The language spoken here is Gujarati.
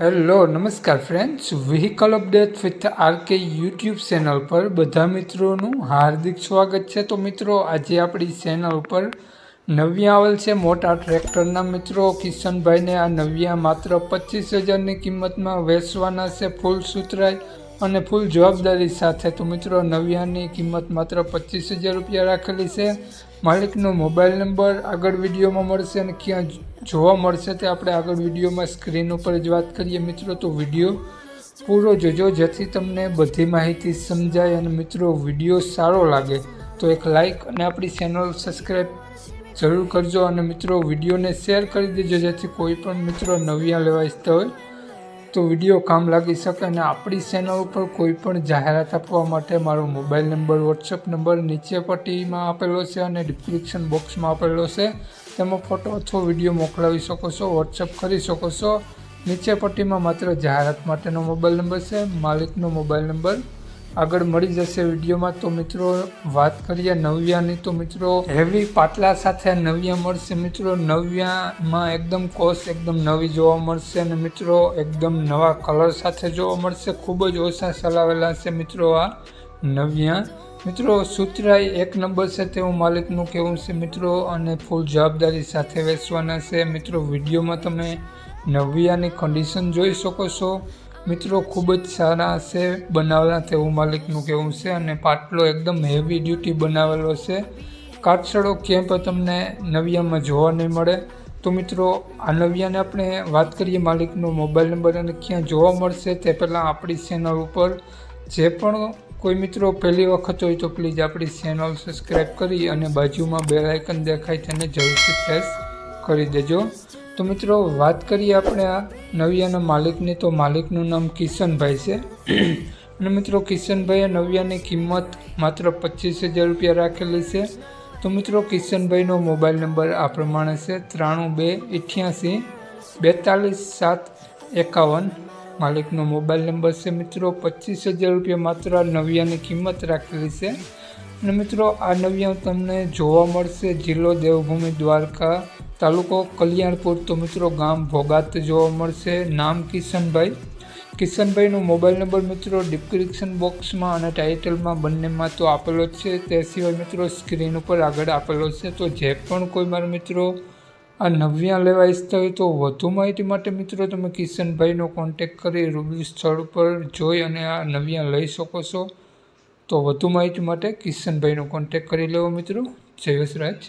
હેલો, નમસ્કાર friends vehicle update with RK YouTube channel પર બધા મિત્રોનું હાર્દિક સ્વાગત છે. તો મિત્રો, આજે આપણી ચેનલ પર નવ્યા આવેલ છે મોટા ટ્રેક્ટરના મિત્રો. કિશનભાઈને આ નવ્યા માત્ર પચીસ હજારની કિંમતમાં વેચવાના છે. ફૂલ સુતરાય અને ફૂલ જવાબદારી સાથે તો મિત્રો નવ્યાની કિંમત માત્ર પચીસ હજાર રૂપિયા રાખેલી છે. માલિકનો મોબાઈલ નંબર આગળ વિડીયોમાં મળશે અને ક્યાં જોવા મળશે તે આપણે આગળ વિડીયોમાં સ્ક્રીન ઉપર જ વાત કરીએ મિત્રો. તો વીડિયો પૂરો જોજો, જેથી તમને બધી માહિતી સમજાય અને મિત્રો વીડિયો સારો લાગે. તો એક લાઈક અને આપણી ચેનલ સબસ્ક્રાઈબ જરૂર કરજો અને મિત્રો વિડીયોને શેર કરી દેજો, જેથી કોઈ પણ મિત્રો નવિયા લેવા ઈચ્છતા હોય તો વીડિયો કામ લાગી શકે અને આપણી ચેનલ ઉપર કોઈ પણ જાહેરાત આપવા માટે મારો મોબાઈલ નંબર વોટ્સઅપ નંબર નીચે પટ્ટીમાં આપેલો છે અને ડિસ્ક્રિપ્શન બોક્સમાં આપેલો છે. તેમાં ફોટો અથવા વીડિયો મોકલાવી શકો છો વોટ્સઅપ કરી શકો છો. નીચે પટ્ટીમાં માત્ર જાહેરાત માટેનો મોબાઈલ નંબર છે, માલિકનો મોબાઈલ નંબર આગળ મળી જશે વિડીયોમાં. તો મિત્રો, વાત કરીએ નવ્યાની. તો મિત્રો, હેવી પાટલા સાથે નવ્યા મળશે મિત્રો. નવ્યામાં એકદમ કોસ, એકદમ નવી જોવા મળશે. અને મિત્રો, એકદમ નવા કલર સાથે જોવા મળશે. ખૂબ જ ઓછા ચલાવેલા છે મિત્રો આ નવ્યા. મિત્રો, સુતરાઈ એક નંબર છે તેવું માલિકનું કહેવું છે મિત્રો. અને ફૂલ જવાબદારી સાથે વેચવાના છે. મિત્રો, વિડીયોમાં તમે નવ્યાની કન્ડિશન જોઈ શકો છો. મિત્રો, ખૂબ જ સારા છે બનાવેલા તેવું માલિકનું કહેવું છે અને પાટલો એકદમ હેવી ડ્યુટી બનાવેલો છે. કાટસડો ક્યાંય પણ તમને નવિયામાં જોવા નહીં મળે. તો મિત્રો, આ નવિયાને આપણે વાત કરીએ માલિકનો મોબાઈલ નંબર અને ક્યાં જોવા મળશે તે પહેલાં આપણી ચેનલ ઉપર. જે પણ કોઈ મિત્રો પહેલી વખત હોય તો પ્લીઝ આપણી ચેનલ સબસ્ક્રાઈબ કરી અને બાજુમાં બે આઇકન દેખાય તેને જરૂરથી પ્રેસ કરી દેજો. તો મિત્રો, વાત કરીએ આપણે આ નવિયાના માલિકની. તો માલિકનું નામ કિશનભાઈ છે. અને મિત્રો કિશનભાઈએ નવિયાની કિંમત માત્ર પચીસ હજાર રૂપિયા રાખેલી છે. તો મિત્રો, કિશનભાઈનો મોબાઈલ નંબર આ પ્રમાણે છે. ત્રાણું બે અઠ્યાસી બેતાલીસ સાત એકાવન. માલિકનો મોબાઈલ નંબર છે મિત્રો, પચીસ હજાર રૂપિયા માત્ર નવિયાની કિંમત રાખેલી છે. અને મિત્રો, આ નવિયા તમને જોવા મળશે જિલ્લો દેવભૂમિ દ્વારકા તાલુકો કલ્યાણપુર તો મિત્રો ગામ ભોગાત જોવા મળશે. નામ કિશનભાઈ. કિશનભાઈનો મોબાઈલ નંબર મિત્રો ડિસ્ક્રિપ્શન બોક્સમાં અને ટાઇટલમાં બંનેમાં તો આપેલો જ છે. તે સિવાય મિત્રો સ્ક્રીન ઉપર આગળ આપેલો છે. તો જે પણ કોઈ મારા મિત્રો આ નવ્યા લેવા ઈચ્છતા હોય તો વધુ માહિતી માટે મિત્રો તમે કિશનભાઈનો કોન્ટેક કરી રૂબરૂ સ્થળ ઉપર જોઈ અને આ નવ્યા લઈ શકો છો. તો વધુ માહિતી માટે કિશનભાઈનો કોન્ટેક કરી લેવો મિત્રો. જય વસરાજ